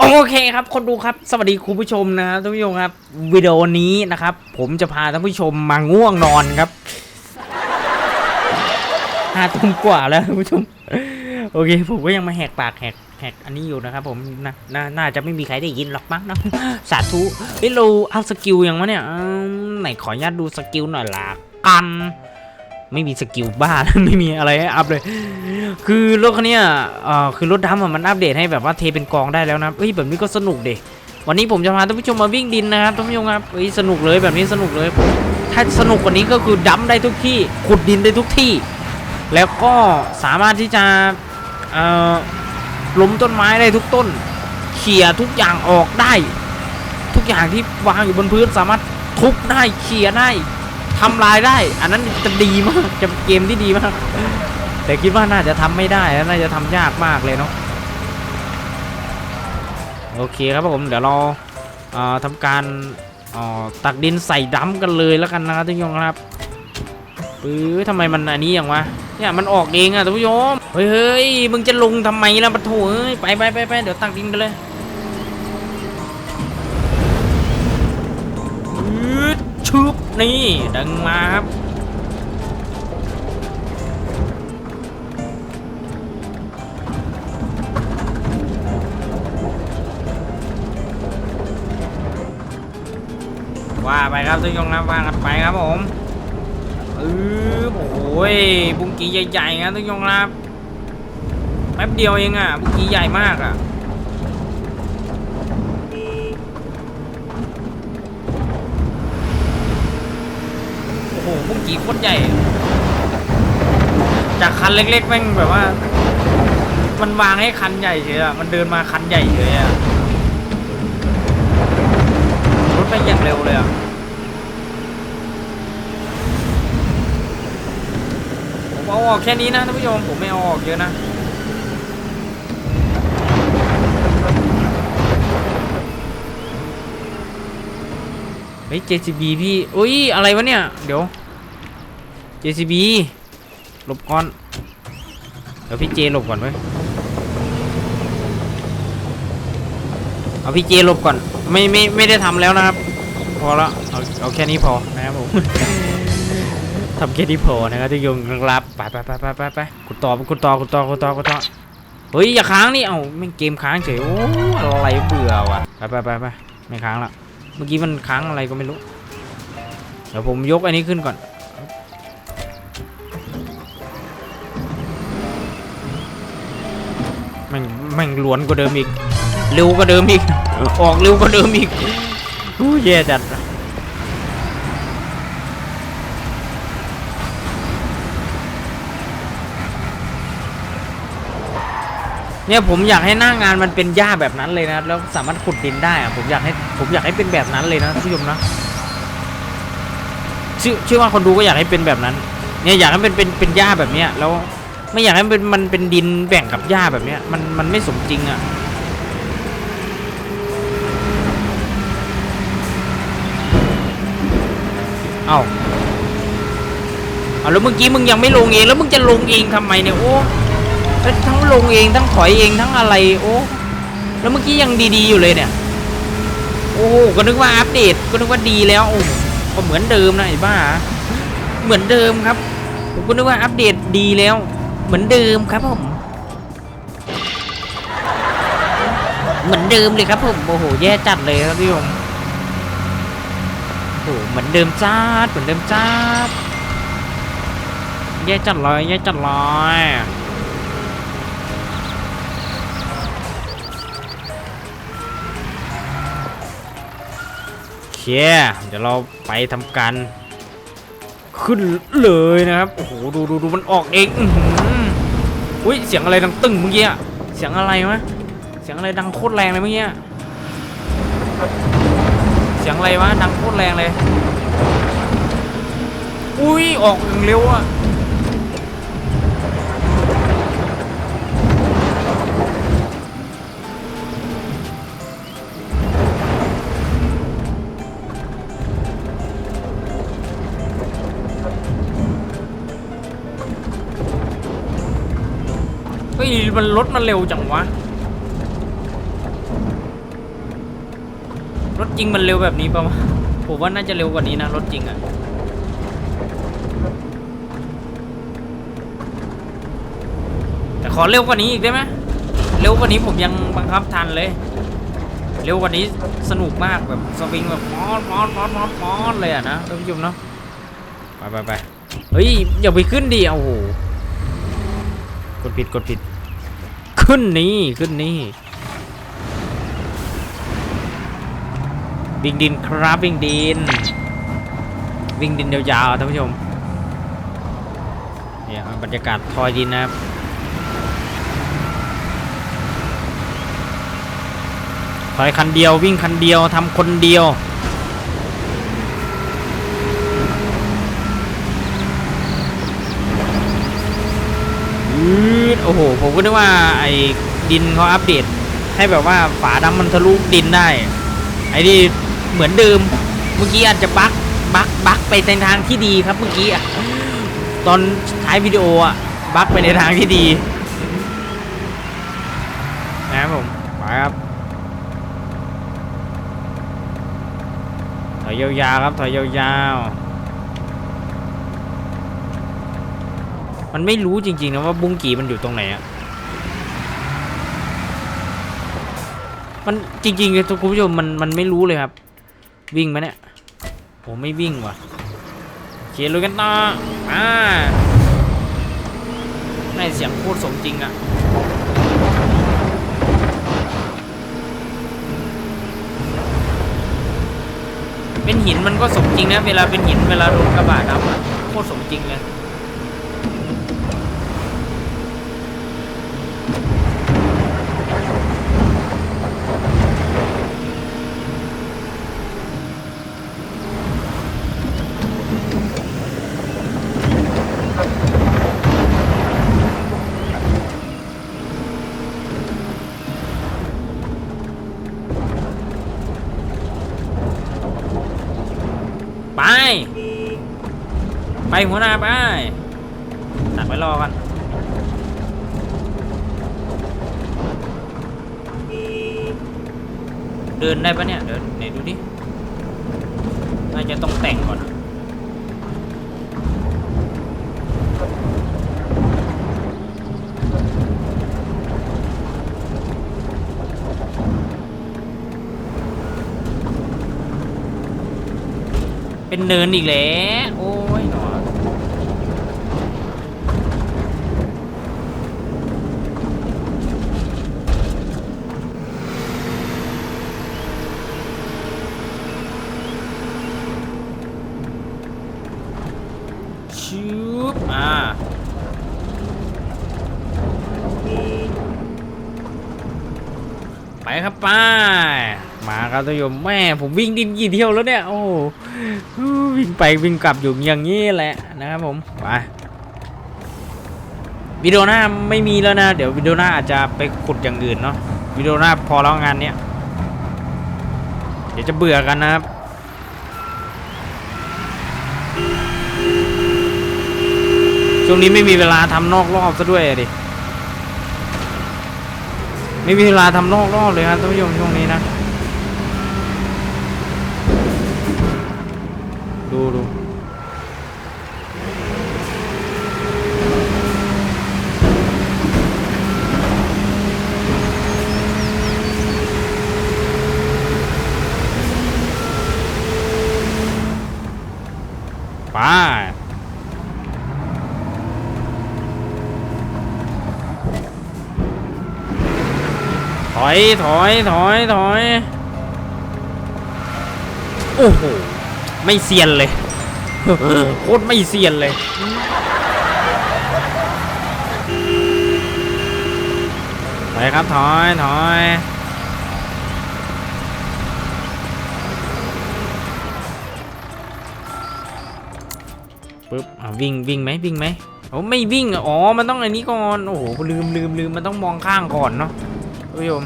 โอเคครับคนดูครับสวัสดีคุณผู้ชมนะครับท่านผู้ชมครับวิดีโอนี้นะครับ ผมจะพาท่านผู้ชมมาง่วงนอนครับห้าทุ่มกว่าแล้วท่านผู้ชม โอเค ผมก็ยังมาแหกปากแหกแหกอันนี้อยู่นะครับ ผมนะนาน่าจะไม่มีใครได้ยินหรอกมั้งนะสาธุเฮ้ยเราอัพสกิลยังวะเนี่ยไหนขออนุญาตดูสกิลหน่อยละกัน ไม่มีสกิลบ้า ไม่มีอะไรให้อัพเลย คือรถคันนี้อ่อคือรถดำมันอัปเดตให้แบบว่าเทเป็นกองได้แล้วนะเฮ้ยแบบนี้ก็สนุกเด็วันนี้ผมจะพาท่านผู้ชมมาวิ่งดินนะครับท่านผู้ชมครับเฮ้ยสนุกเลยแบบนี้สนุกเลย ถ้าสนุกกว่านี้ก็คือดัมได้ทุกที่ขุดดินได้ทุกที่ แล้วก็สามารถที่จะเอ่อล้มต้นไม้ได้ทุกต้นเขี่ยทุกอย่างออกได้ ทุกอย่างที่วางอยู่บนพื้นสามารถทุบได้เขี่ยได้ ทำลายได้ อันนั้นจะดีมากจะเกมที่ดีมาก แต่คิดว่าน่าจะทำไม่ได้และน่าจะทำยากมากเลยเนาะโอเคครับผมเดี๋ยวเราเทำการตักดินใส่ดัมกันเลยแล้วกันนะครับท่านผู้ชมครับปื้อทำไมมันอันนี้อย่างวะเนี่ยมันออกเองอะท่านผู้ชมเฮ้ยเฮ้ยมึงจะลงทำไมล่ะปะโถเอ้ยไปไปไปไปเดี๋ยวตักดินกันเลย ปื๊ดชุบนี่ดังมาครับว่าไปครับทุกคนนะว่ากันไปครับผมเออโอ้ยบุ้งกีใหญ่ๆนะทุกคนครับแป๊บเดียวเองอะบุ้งกีใหญ่มากอะ โอ้โหบุ้งกีโคตรใหญ่ จากคันเล็กๆแม่งแบบว่า มันวางให้คันใหญ่เฉยอะ มันเดินมาคันใหญ่เฉยอะ รถไปอย่างเร็วเลยอะผมเอาออกแค่นี้นะท่านผู้ชมผมไม่เอาออกเยอะนะเฮ้ย JCB พี่ อุ้ย อะไรวะเนี่ย เดี๋ยว JCB หลบก่อน เดี๋ยวพี่เจหลบก่อนเว้ยเอาพี่เจหลบก่อน ไม่ไม่ไม่ได้ทำแล้วนะครับ พอแล้วเอาเอาแค่นี้พอนะครับผมทำแค่นี้พอนะครับที่ยงรับไปไปไปไปไปไปกูต่อกูต่อกูต่อกูต่อกูต่อเฮ้ยอย่าค้างนี่เอ้าไม่งเกมค้างเฉยโอ้อะไรเบื่อว่ะไปไปไปไปไม่ค้างละเมื่อกี้มันค้างอะไรก็ไม่รู้เดี๋ยวผมยกอันนี้ขึ้นก่อน แม่งล้วนกว่าเดิมอีก เร็วกว่าเดิมอีก ออกเร็วกว่าเดิมอีกโอู้แย่จัดเนี่ยผมอยากให้หน้างานมันเป็นหญ้าแบบนั้นเลยนะแล้วสามารถขุดดินได้อะผมอยากให้ผมอยากให้เป็นแบบนั้นเลยนะท่านผู้ชมนะชื่อเชื่อว่าคนดูก็อยากให้เป็นแบบนั้น เนี่ยอยากให้มันเป็นเป็นหญ้าแบบเนี้ยแล้ว ไม่อยากให้มันเป็นมันเป็นดินแบ่งกับหญ้าแบบเนี้ยมันมันไม่สมจริงอะเอาเอาแล้วเมื่อกี้มึงยังไม่ลงเองแล้วมึงจะลงเองทำไมเนี่ยโอ้ทั้งลงเองทั้งถอยเองทั้งอะไรโอ้แล้วเมื่อกี้ยังดีๆอยู่เลยเนี่ย โอ้ก็นึกว่าอัปเดตก็นึกว่าดีแล้วโอ้ก็เหมือนเดิมนะไอ้บ้า เหมือนเดิมครับผมก็นึกว่าอัปเดตดีแล้ว เหมือนเดิมครับผม เหมือนเดิมเลยครับผมโอ้โหแย่จัดเลยครับพี่ผมโอ้โหเหมือนเดิมจ้าดเหมือนเดิมจ้าดแย่จัดเลยแย่จัดเลยโอเคเดี๋ยวเราไปทำการ ขึ้นเลยนะครับ โอ้โห ดูดูดูมันออกเองอุ้ย เสียงอะไรดังตึ้งเมื่อกี้อะเสียงอะไรวะเสียงอะไรดังโคตรแรงเลยเมื่อกี้เสียงอะไรวะดังโคตรแรงเลย อุ้ย ออกอย่างเร็วอะ มันรถมันเร็วจังวะ รถจริงมันเร็วแบบนี้ปะวะผมว่าน่าจะเร็วกว่านี้นะ รถจริงอะแต่ขอเร็วกว่านี้อีกได้ไหมเร็วกว่านี้ผมยังบังคับทันเลย เร็วกว่านี้สนุกมากแบบสวิงแบบมอดมอดมอดมอดมอดเลยอะนะท่านผู้ชมเนาะไปไปไปเฮ้ยอย่าไปขึ้นดิโอ้โหกดผิดกดผิด ขึ้นนี่ขึ้นนี่วิ่งดินครับวิ่งดิน วิ่งดินยาวๆท่านผู้ชมเนี่ยบรรยากาศทอยดินนะครับถอยคันเดียววิ่งคันเดียวทำคนเดียว อืด โอ้โห ผมก็นึกว่าไอ้ดินเขาอัปเดต ให้แบบว่าฝาดำมันทะลุดินได้ ไอ้นี่เหมือนเดิม เมื่อกี้อาจจะบักบักบักไปในทางที่ดีครับเมื่อกี้อะตอนท้ายวิดีโออะบักไปในทางที่ดีนะครับผมไปครับถอยยาวๆครับถอยยาวๆ มันไม่รู้จริงๆนะว่าบุ้งกีมันอยู่ตรงไหนอะมันจริงๆเลยทุกคุณผู้ชมมันมันไม่รู้เลยครับ วิ่งไหมเนี่ยผมไม่วิ่งว่ะโอเคลุยกันต่ออ่าในเสียงโคตรสมจริงอะเป็นหินมันก็สมจริงนะ เวลาเป็นหินเวลาโดนกระบะดำอะโคตรสมจริงเลย ไป ไปหัวหน้าไปตักไว้รอกันเดินได้ปะเนี่ยเดินไหนดูดิน่าจะต้องแต่งก่อนเป็นเนินอีกแล้วโอ้ชืบอ่า ไปครับป้ามาครับท่านผู้ชมแม่ผมวิ่งดินกี่เที่ยวแล้วเนี่ยโอ้วิ่งไปวิ่งกลับอยู่อย่างนี้แหละนะครับผมไปวิดีโอหน้าไม่มีแล้วนะ เดี๋ยววิดีโอหน้าอาจจะไปขุดอย่างอื่นเนาะวิดีโอหน้าพอแล้วงานเนี้ยเดี๋ยวจะเบื่อกันนะครับช่วงนี้ไม่มีเวลาทำนอกรอบซะด้วยดิ ไม่มีเวลาทำนอกรอบเลยครับท่านผู้ชมช่วงนี้นะ ดูดูไปถ อยถอยถอยถอยโอ้โหไม่เซียนเลยโคตรไม่เซียนเลยไปครับถอยถอยปึ๊บวิ่งวิ่งไหมวิ่งไหมโอ้ไม่วิ่งอ๋อมันต้องอันนี้ก่อนโอ้โหลืมลืมลืมมันต้องมองข้างก่อนเนาะท่านผู้ชม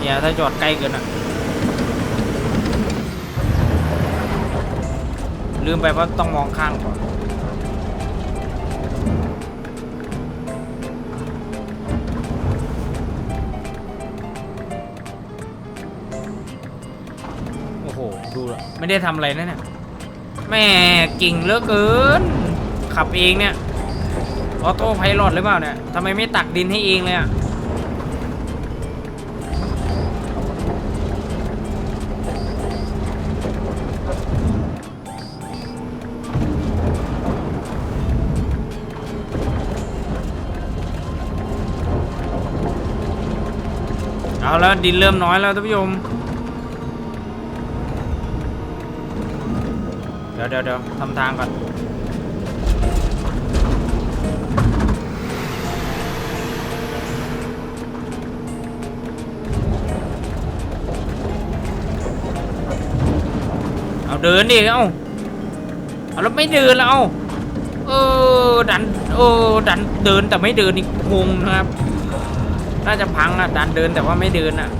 เนี่ยถ้าจอดใกล้เกินอะ ลืมไปว่าต้องมองข้างก่อนโอ้โห ดูละไม่ได้ทำอะไรนะเนี่ยแม่กิ่งเลือเกิน ขับเองเนี่ย ออโต้ไพลอตหรือเปล่าเนี่ยทำไมไม่ตักดินให้เองเลยอะ เอาแล้วดินเริ่มน้อยแล้วท่านผู้ชมเดี๋ยวเดี๋ยวเดี๋ยวทำทางก่อนเอาเดินดิเอาเอาแล้วไม่เดินแล้วเอาเออดันเออดันเดินแต่ไม่เดินนี่งงนะครับ น่าจะพังอะดันเดินแต่ว่าไม่เดินอะ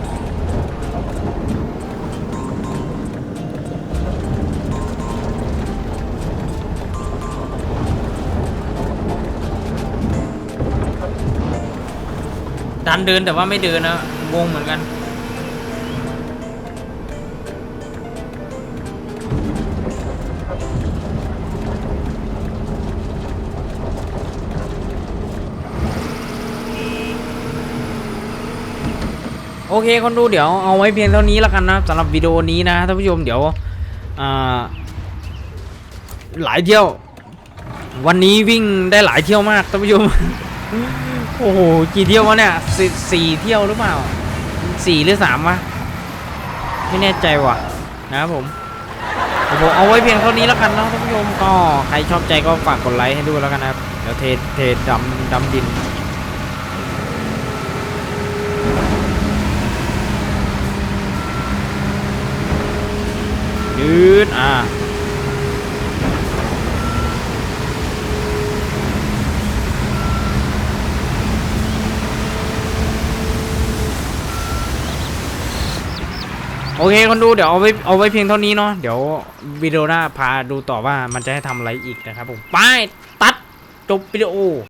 ดันเดินแต่ว่าไม่เดินนะงงเหมือนกัน โอเคคนดูเดี๋ยวเอาไว้เพียงเท่านี้แล้วกันนะสำหรับวิดีโอนี้นะท่านผู้ชมเดี๋ยวหลายเที่ยว วันนี้วิ่งได้หลายเที่ยวมากท่านผู้ชมโอ้โหกี่เที่ยววะเนี่ยสสี่เที่ยวหรือเปล่าสี่หรือสามวะไม่แน่ใจว่ะนะครับผมผมเอาไว้เพียงเท่านี้แล้วกันเนาะท่านผู้ชมก็ใครชอบใจก็ฝากกดไลค์ให้ด้วยแล้วกันนะครับเดี๋ยวเทเทดำดำดิน ยื ดอ่าโอเคคนดูเดี๋ยวเอาไว้เอาไว้เพียงเท่านี้เนาะเดี๋ยววิดีโอหน้าพาดูต่อว่ามันจะให้ทำอะไรอีกนะครับผมไปตัดจบวิดีโอ